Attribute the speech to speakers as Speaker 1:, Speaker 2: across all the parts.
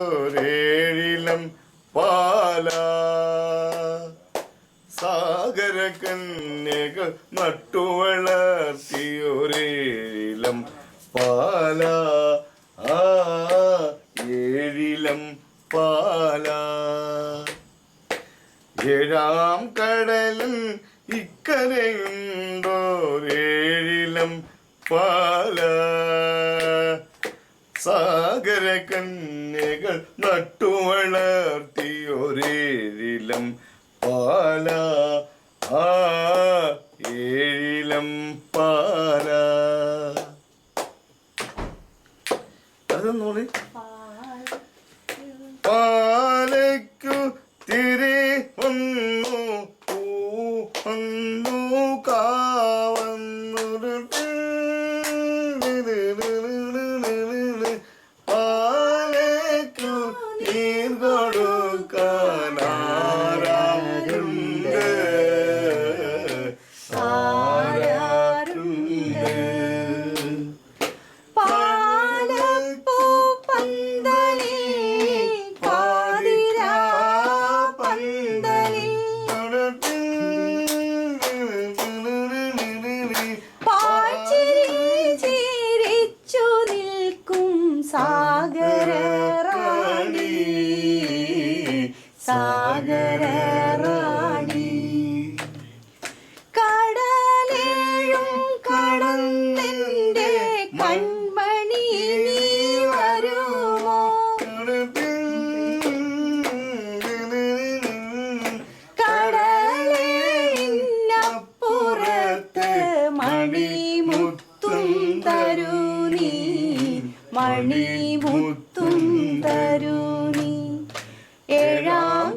Speaker 1: ഒരേഴിലം പാല. സാഗര കന്യകൾ നട്ടുവളർത്തിയൊരേഴിലം പാല. ആ ഏഴിലം പാല. ഏഴാം കടലും ഇക്കരയുണ്ടോരേഴിലം പാല. സാഗര കന്യകൾ നട്ടുവളർത്തിയൊരേഴിലം പാല ആ ഏഴിലം പാല. അതൊന്നൂടി പാലയ്ക്കു തിരി വന്നു പൂ വന്നു.
Speaker 2: സാഗര റാണി സാഗര റാണി കടലേഴും കടന്നിന്റെ കൺമണി മണിമുത്തും ഏഴാം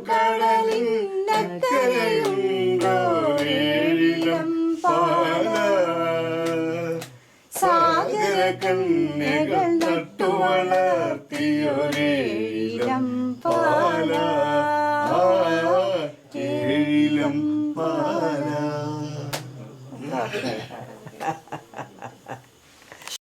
Speaker 2: നീ നക്കരയുണ്ടോ ഏഴിലം പാല. സാഗര കന്യകൾ നട്ടുവളർത്തിയൊരേഴിലം പാല.
Speaker 1: ഏഴിലം പാല.